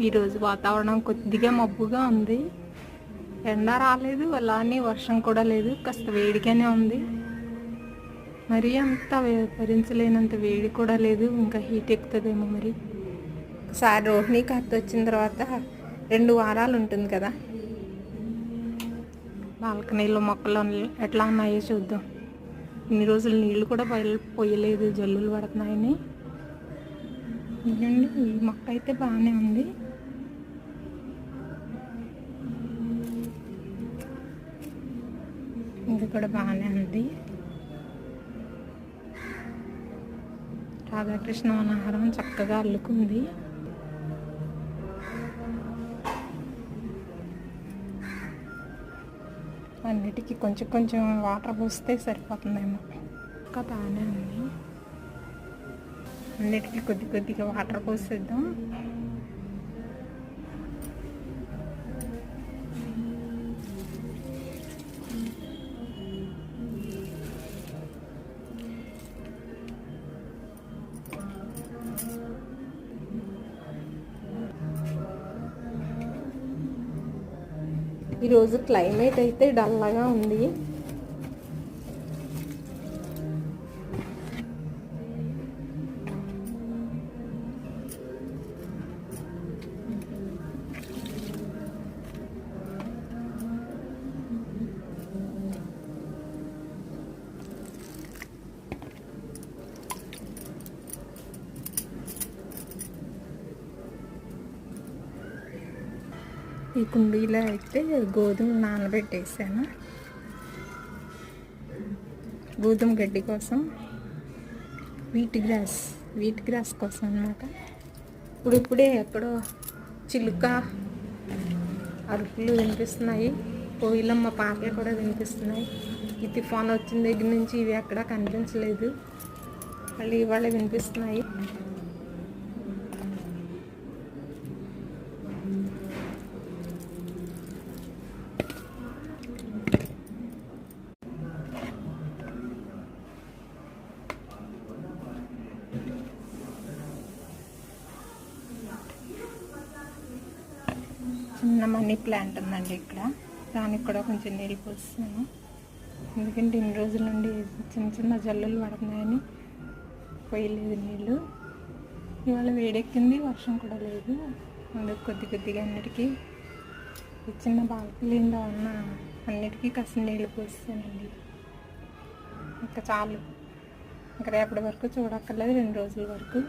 ఈరోజు వాతావరణం కొద్దిగా మబ్బుగా ఉంది. ఎండ రాలేదు అలానే వర్షం కూడా లేదు. కాస్త వేడిగానే ఉంది. మరీ అంత భరించలేనంత వేడి కూడా లేదు. ఇంకా హీట్ ఎక్కుతుందేమో మరి. ఒకసారి రోహిణి కత్తి వచ్చిన తర్వాత రెండు వారాలు ఉంటుంది కదా. బాల్కనీలో మొక్కలు ఎట్లా ఉన్నాయో చూద్దాం. ఇన్ని రోజులు నీళ్ళు కూడా పోయ- పోయలేదు. జల్లులు పడుతున్నాయని. ఈ మొక్క అయితే బాగానే ఉంది. ఇది కూడా బాగానే ఉంది. రాధాకృష్ణ అనహారం చక్కగా అల్లుకుంది. అన్నిటికీ కొంచెం కొంచెం వాటర్ పోస్తే సరిపోతుందేమో. ఇంకా బాగానే ఉంది. అన్నిటికీ కొద్ది కొద్దిగా వాటర్ పోసేద్దాం. ఈరోజు క్లైమేట్ అయితే డల్లాగా ఉంది. ఈ కుండీలో అయితే గోధుమ నానబెట్టేసాను. గోధుమ గడ్డి కోసం వీట్ గ్రాస్ వీట్ గ్రాస్ కోసం అనమాట ఇప్పుడిప్పుడే ఎక్కడో చిలుక అరుపులు వినిపిస్తున్నాయి. కోయిలమ్మ పాటలు కూడా వినిపిస్తున్నాయి. ఈ తుఫాన్ వచ్చిన దగ్గర నుంచి ఇవి ఎక్కడా కనిపించలేదు. మళ్ళీ ఇవాళ వినిపిస్తున్నాయి. చిన్న మనీ ప్లాంట్ ఉందండి ఇక్కడ. దానికి కూడా కొంచెం నీళ్ళు పోస్తున్నాను. ఎందుకంటే ఇన్ని రోజుల నుండి చిన్న చిన్న జల్లులు పడుతున్నాయని పోయలేదు నీళ్ళు. ఇవాళ వేడెక్కింది వర్షం కూడా లేదు. అందుకు కొద్ది కొద్దిగా అన్నిటికీ ఈ చిన్న బాల్కనీలో ఉన్న అన్నిటికీ కాస్త నీళ్ళు పోస్తానండి ఇంకా చాలు. ఇంకా రేపటి వరకు చూడక్కర్లేదు రెండు రోజుల వరకు.